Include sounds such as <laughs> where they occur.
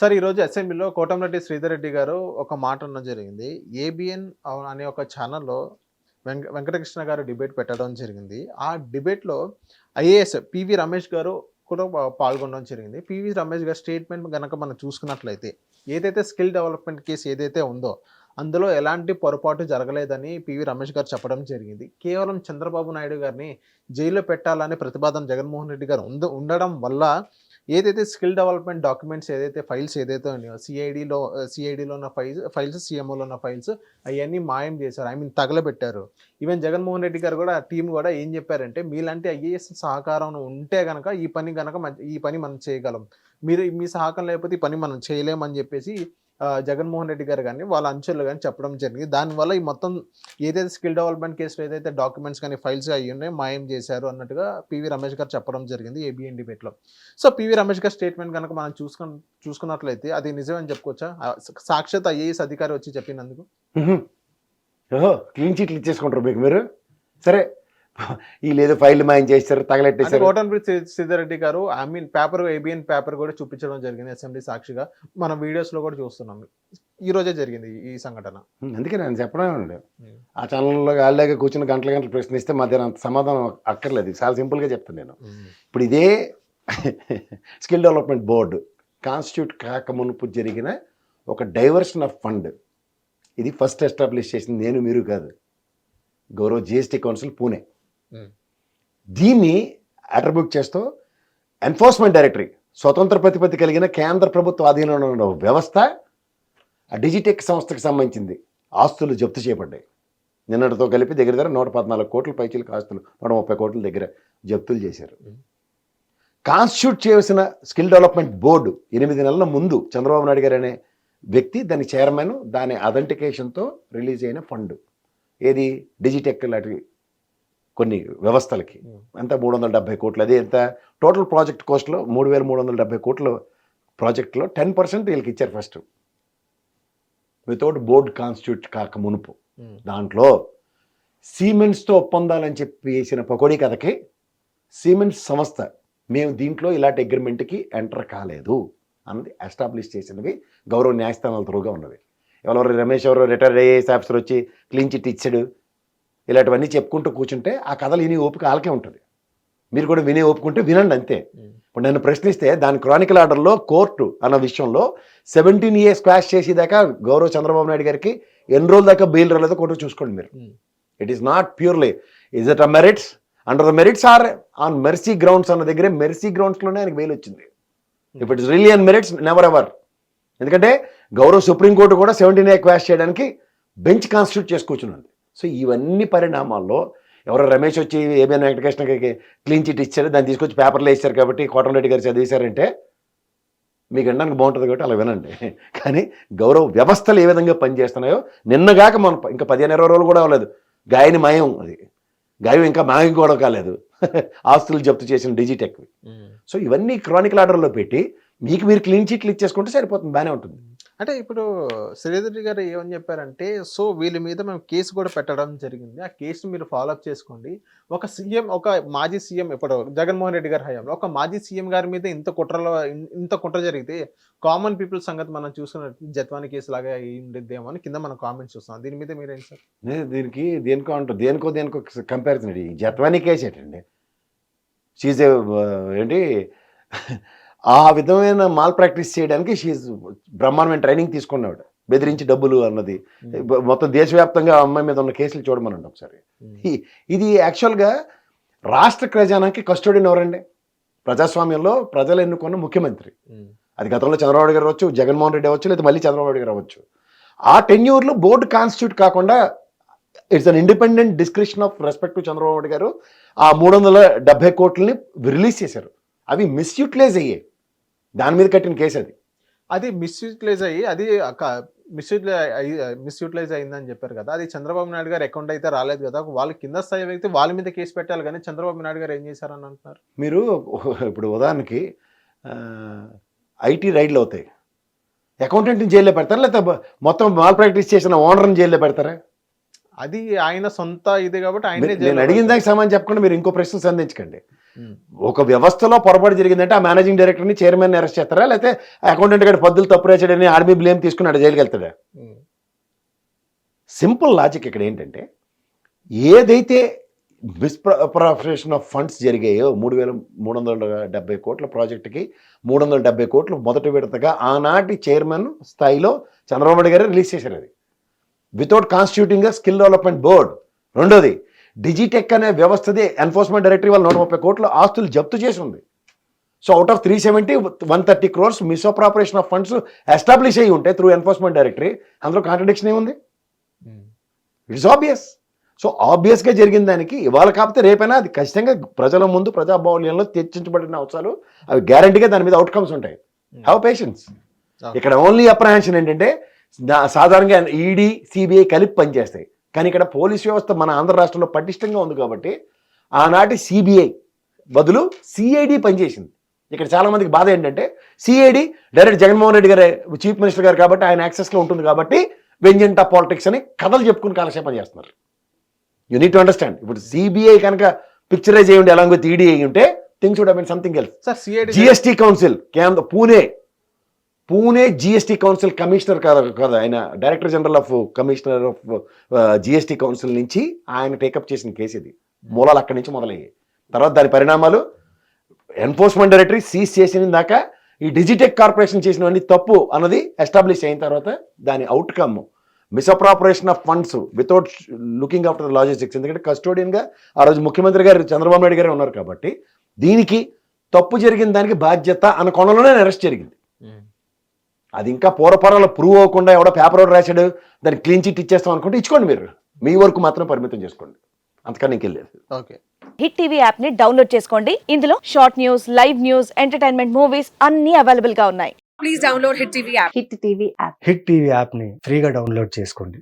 Sir ఈరోజు అసెంబ్లీలో కోటంరెడ్డి శ్రీధర్ రెడ్డి గారు ఒక మాట అన్న జరిగింది. ఏబిఎన్ అనే ఒక ఛానల్లో వెంక వెంకటకృష్ణ గారు డిబేట్ పెట్టడం జరిగింది. ఆ డిబేట్లో ఐఏఎస్ పివి రమేష్ గారు కూడా పాల్గొనడం జరిగింది. పివి రమేష్ గారి స్టేట్మెంట్ కనుక మనం చూసుకున్నట్లయితే ఏదైతే స్కిల్ డెవలప్మెంట్ కేసు ఏదైతే ఉందో అందులో ఎలాంటి పొరపాటు జరగలేదని పివి రమేష్ గారు చెప్పడం జరిగింది. కేవలం చంద్రబాబు నాయుడు గారిని జైల్లో పెట్టాలని ప్రతిపాదన జగన్మోహన్ రెడ్డి గారు ఉండడం వల్ల ఏదైతే స్కిల్ డెవలప్మెంట్ డాక్యుమెంట్స్ ఏదైతే ఫైల్స్ ఏదైతే ఉన్నాయో సిఐడిలో సిఐడిలో ఉన్న ఫైల్స్ ఫైల్స్ సిఎంఓలో ఉన్న ఫైల్స్ అవన్నీ మాయం చేశారు. ఐ మీన్ తగలబెట్టారు. ఈవెన్ జగన్మోహన్ రెడ్డి గారు కూడా టీం కూడా ఏం చెప్పారంటే మీలాంటి ఐఏఎస్ సహకారం ఉంటే కనుక ఈ పని కనుక ఈ పని మనం చేయగలం. మీరు మీ సహకారం లేకపోతే ఈ పని మనం చేయలేమని చెప్పేసి జగన్మోహన్ రెడ్డి గారు కానీ వాళ్ళ అంచెలు కానీ చెప్పడం జరిగింది. దానివల్ల ఈ మొత్తం ఏదైతే స్కిల్ డెవలప్మెంట్ కేసులో ఏదైతే డాక్యుమెంట్స్ కానీ ఫైల్స్ అయ్యి ఉన్నాయో మాయం చేశారు అన్నట్టుగా పివి రమేష్ గారు చెప్పడం జరిగింది ఏబిఎన్ డిబేట్లో సో పివి రమేష్ గారి స్టేట్మెంట్ కనుక మనం చూసుకు చూసుకున్నట్లయితే అది నిజమని చెప్పుకోవచ్చా? సాక్షాత్ ఐఏఎస్ అధికారి వచ్చి చెప్పినందుకు. క్లీన్ చీట్లు ఇచ్చేసుకుంటారు మీకు మీరు. సరే వీళ్ళు ఫైల్ మాయం చేస్తారు అంటే తగలెట్టేశారు కోటన్పల్లి శ్రీధర్ రెడ్డి గారు I mean paper ABN paper కూడా చూపించడం జరిగింది అసెంబ్లీ సాక్షిగా. మనం వీడియోస్లో కూడా చూస్తున్నాం. ఈ రోజే జరిగింది ఈ సంఘటన. అందుకే నేను చెప్పడం ఉండే. ఆ ఛానల్లో గాలిలాగా కూర్చుని గంటల గంటలు ప్రశ్నిస్తే మధ్యాహ్నం అంత సమాధానం అక్కర్లేదు. చాలా సింపుల్గా చెప్తాను నేను. ఇప్పుడు ఇదే స్కిల్ డెవలప్మెంట్ బోర్డు కాన్స్టిట్యూట్ కాక మునుపు జరిగిన ఒక డైవర్షన్ ఆఫ్ ఫండ్ ఇది ఫస్ట్ ఎస్టాబ్లిష్ చేసింది నేను మీరు కాదు. గౌరవ్ జిఎస్టీ కౌన్సిల్ పూణే. దీన్ని అట్రిబ్యూట్ చేస్తూ ఎన్ఫోర్స్మెంట్ డైరెక్టరీ స్వతంత్ర ప్రతిపత్తి కలిగిన కేంద్ర ప్రభుత్వ ఆధీనంలో ఉన్న వ్యవస్థ ఆ డిజిటెక్ సంస్థకు సంబంధించింది. ఆస్తులు జప్తు చేయబడ్డాయి. నిన్నటితో కలిపి దగ్గర దగ్గర నూట పద్నాలుగు కోట్ల పైచీలకు ఆస్తులు నూట ముప్పై కోట్ల దగ్గర జప్తులు చేశారు. Hmm. కాన్స్టిట్యూట్ చేసిన స్కిల్ డెవలప్మెంట్ బోర్డు ఎనిమిది నెలల ముందు చంద్రబాబు నాయుడు గారు అనే వ్యక్తి దాని చైర్మన్ దాని అథెంటికేషన్తో రిలీజ్ అయిన ఫండ్ ఏది? డిజిటెక్ లాంటి కొన్ని వ్యవస్థలకి. ఎంత? మూడు వందల డెబ్బై కోట్లు. అది ఎంత? టోటల్ ప్రాజెక్ట్ కాస్ట్లో మూడు వేల మూడు వందల డెబ్బై కోట్ల ప్రాజెక్ట్లో టెన్ పర్సెంట్ వీళ్ళకి ఇచ్చారు ఫస్ట్. వితౌట్ బోర్డ్ కాన్స్టిట్యూట్ కాక మునుపు. దాంట్లో సీమెన్స్తో ఒప్పందాలని చెప్పి వేసిన పకోడీ కథకి సీమెన్స్ సంస్థ మేము దీంట్లో ఇలాంటి అగ్రిమెంట్కి ఎంటర్ కాలేదు అన్నది ఎస్టాబ్లిష్ చేసినవి గౌరవ న్యాయస్థానాల త్రూగా ఉన్నవి. ఎవరెవరు రమేష్ ఎవరో రిటైర్డ్ ఐఏఎస్ ఆఫీసర్ వచ్చి క్లీన్ చిట్ ఇచ్చాడు ఇలాంటివన్నీ చెప్పుకుంటూ కూర్చుంటే ఆ కథలు విని ఓపిక ఆలకే ఉంటుంది. మీరు కూడా వినే ఓపుకుంటే వినండి అంతే. ఇప్పుడు నన్ను ప్రశ్నిస్తే దాని క్రానికల్ ఆర్డర్లో కోర్టు అన్న విషయంలో సెవెంటీన్ ఇయర్స్ క్వాష్ చేసేదాకా గౌరవ చంద్రబాబు నాయుడు గారికి ఎన్ని రోజుల దాకా బెయిల్ రాలేదో కోర్టు చూసుకోండి మీరు. It is not purely is it a merits under the merits or on mercy grounds అన్న దగ్గరే మెర్సీ గ్రౌండ్స్లోనే ఆయనకు బెయిల్ వచ్చింది. If it's really on merits never ever ఎందుకంటే గౌరవ సుప్రీంకోర్టు కూడా సెవెంటీన్ ఇయర్ క్వాష్ చేయడానికి బెంచ్ కాన్స్టిట్యూట్ చేసుకొచ్చున్నది సో ఇవన్నీ పరిణామాల్లో ఎవరో రమేష్ వచ్చి ఏబిఎన్ వెంకటకృష్ణకి క్లీన్ చిట్ ఇచ్చారు దాన్ని తీసుకొచ్చి పేపర్లో ఇచ్చారు కాబట్టి కోటంరెడ్డి గారు చదివేశారంటే మీకు వినడానికి బాగుంటుంది కాబట్టి అలా వినండి. <laughs> కానీ గౌరవ వ్యవస్థలు ఏ విధంగా పనిచేస్తున్నాయో నిన్నగాక మనం ఇంకా పదిహేను ఇరవై రోజులు కూడా అవ్వలేదు. గాయని మాయం అది. గాయం ఇంకా మాయం కూడా కాలేదు. <laughs> ఆస్తులు జప్తు చేసిన డిజిటెక్ సో ఇవన్నీ క్రానికల్ ఆర్డర్లో పెట్టి మీకు మీరు క్లీన్ చిట్లు ఇచ్చేసుకుంటే సరిపోతుంది బాగానే ఉంటుంది. అంటే ఇప్పుడు శ్రీధర్ రెడ్డి గారు ఏమని చెప్పారంటే సో వీళ్ళ మీద మేము కేసు కూడా పెట్టడం జరిగింది. ఆ కేసుని మీరు ఫాలోఅప్ చేసుకోండి. ఒక సీఎం ఒక మాజీ సీఎం ఇప్పుడు జగన్మోహన్ రెడ్డి గారి హయాంలో ఒక మాజీ సీఎం గారి మీద ఇంత కుట్రలో ఇంత కుట్ర జరిగితే కామన్ పీపుల్ సంగతి మనం చూసుకున్నట్టు జత్వాని కేసు లాగా ఉండేదేమో అని కింద మనం కామెంట్స్ చూస్తాం దీని మీద మీరేం సార్? దీనికి దేనికో అంటారు. దేనికో దేనికో కంపారిజన్ జత్వాని కేసు ఏంటండి? షీజ్ ఏంటి? ఆ విధమైన మాల్ ప్రాక్టీస్ చేయడానికి షీజ్ బ్రహ్మాండమైన ట్రైనింగ్ తీసుకున్నాడు. బెదిరించి డబ్బులు అన్నది. బ- మొత్తం దేశవ్యాప్తంగా అమ్మాయి మీద ఉన్న కేసులు చూడమనండి ఒకసారి. ఈ- ఇది యాక్చువల్గా రాష్ట్ర ఖజానాకి కస్టోడియన్ ఎవరండి? ప్రజాస్వామ్యంలో ప్రజలు ఎన్నుకున్న ముఖ్యమంత్రి. అది గతంలో చంద్రబాబు గారు అవ్వచ్చు జగన్మోహన్ రెడ్డి అవ్వచ్చు లేదా మళ్ళీ చంద్రబాబు నాయుడు గారు అవ్వచ్చు. ఆ టెన్యూర్లో బోర్డు కాన్స్టిట్యూట్ కాకుండా it's an independent description of respect to Chandrababu Naidu గారు ఆ మూడు వందల డెబ్బై కోట్లని రిలీజ్ చేశారు. అవి మిస్యూటిలైజ్ అయ్యాయి. దాని మీద కట్టిన కేసు అది. అది మిస్యూటిలైజ్ అయ్యి అది మిస్యూటిలైజ్ మిస్యూటిలైజ్ అయిందని చెప్పారు కదా. అది చంద్రబాబు నాయుడు గారు అకౌంట్ అయితే రాలేదు కదా. వాళ్ళు కింద స్థాయి వ్యక్తి వాళ్ళ మీద కేసు పెట్టాలి కానీ చంద్రబాబు నాయుడు గారు ఏం చేశారని అంటున్నారు? మీరు ఇప్పుడు ఉదాహరణకి ఐటీ రైడ్లు అవుతాయి. అకౌంటెంట్ని జైల్లో పెడతారా? లేకపోతే మొత్తం మాల్ ప్రాక్టీస్ చేసిన ఓనర్ని జైల్లో పెడతారా? అది ఆయన సొంత ఇది కాబట్టి ఆయనే నేను అడిగిన. దానికి సమాధానం చెప్పకుండా మీరు ఇంకో ప్రశ్న సంధించకండి. ఒక వ్యవస్థలో పొరపాటు జరిగిందంటే ఆ మేనేజింగ్ డైరెక్టర్ని చైర్మన్ అరెస్ట్ చేస్తారా? లేకపోతే అకౌంటెంట్ గారి పద్దులు తప్పు రాశాడని ఆర్మీ బ్లేమ్ తీసుకున్నాడు జైలుకి వెళ్తాడా. సింపుల్ లాజిక్ ఇక్కడ ఏంటంటే ఏదైతే మిస్ప్రపరేషన్ ఆఫ్ ఫండ్స్ జరిగాయో మూడు వేల మూడు వందల డెబ్బై కోట్ల ప్రాజెక్టుకి మూడు వందల డెబ్బై కోట్లు మొదటి విడతగా ఆనాటి చైర్మన్ స్థాయిలో చంద్రబాబు నాయుడు గారు రిలీజ్ చేశారు అది. Without constituting skill development board రెండోది డిజిటెక్ అనే వ్యవస్థది ఎన్ఫోర్స్మెంట్ డైరెక్టరీ వాళ్ళు నూట ముప్పై కోట్ల ఆస్తులు జప్తు చేసి ఉంది. So out of three seventy one thirty crores misappropriation of funds establish అయ్యి ఉంటాయి త్రూ ఎన్ఫోర్స్మెంట్ డైరెక్టరీ. అందులో కాంట్రడిక్షన్ ఏముంది. ఇట్స్ ఆబ్వియస్ సో ఆబ్వియస్గా జరిగిన దానికి ఇవాళ కాకపోతే రేపైనా అది ఖచ్చితంగా ప్రజల ముందు ప్రజాబాహుల్యంలో చర్చించబడిన అంశాలు అవి గ్యారంటీగా దాని మీద అవుట్కమ్స్ ఉంటాయి. Have patience Okay. ఇక్కడ ఓన్లీ అప్రహెన్షన్ ఏంటంటే సాధారణంగా ఈడీ సిబిఐ కలిపి పనిచేస్తాయి. కానీ ఇక్కడ పోలీస్ వ్యవస్థ మన ఆంధ్ర రాష్ట్రంలో పటిష్టంగా ఉంది కాబట్టి ఆనాటి సిబిఐ బదులు సిఐడి పనిచేసింది. ఇక్కడ చాలా మందికి బాధ ఏంటంటే సిఐడి డైరెక్ట్ జగన్మోహన్ రెడ్డి గారే చీఫ్ మినిస్టర్ గారు కాబట్టి ఆయన యాక్సెస్లో ఉంటుంది కాబట్టి వెంజెంటా పాలిటిక్స్ అని కథలు చెప్పుకుని కాలక్షేపం చేస్తున్నారు. యూ నీట్ టు అండర్స్టాండ్ ఇప్పుడు సిబిఐ కనుక పిక్చరైజ్ అయ్యి ఉండి అలాంగ్ విత్ ఈడీ అయ్యి ఉంటే things would something else GST council కేంద్ర Pune Pune GST council commissioner కాదు కాదు ఆయన director general of commissioner of GST council నుంచి ఆయన టేకప్ చేసిన కేసు ఇది. మూలాలు అక్కడి నుంచి మొదలయ్యాయి. తర్వాత దాని పరిణామాలు ఎన్ఫోర్స్మెంట్ డైరెక్టరీ సీజ్ చేసిన దాకా ఈ డిజిటెక్ కార్పొరేషన్ చేసినవన్నీ తప్పు అన్నది ఎస్టాబ్లిష్ అయిన తర్వాత దాని outcome misappropriation of funds without looking after the logistics ఎందుకంటే కస్టోడియన్గా ఆ రోజు ముఖ్యమంత్రి గారు చంద్రబాబు నాయుడు గారే ఉన్నారు కాబట్టి దీనికి తప్పు జరిగిన దానికి బాధ్యత అన్న కోణంలోనే అరెస్ట్ జరిగింది. అది ఇంకా పూర్వపరాలు ప్రూవ్ అవ్వకుండా ఎవడో పేపర్ ఒకటి రాశాడు దానికి క్లీన్ చిట్ ఇచ్చేస్తాం అనుకుంటే ఇచ్చుకోండి మీరు. మీ వరకు మాత్రం పరిమితం చేసుకోండి. అంతకన్నా ఇంకెళ్ళలేదు ఓకే. హిట్ టీవీ యాప్ని డౌన్లోడ్ చేసుకోండి. ఇందులో short news live news entertainment movies అన్ని అవైలబుల్గా ఉన్నాయి. Please download Hit TV app. Hit TV app Hit TV యాప్ని ఫ్రీగా డౌన్లోడ్ చేసుకోండి.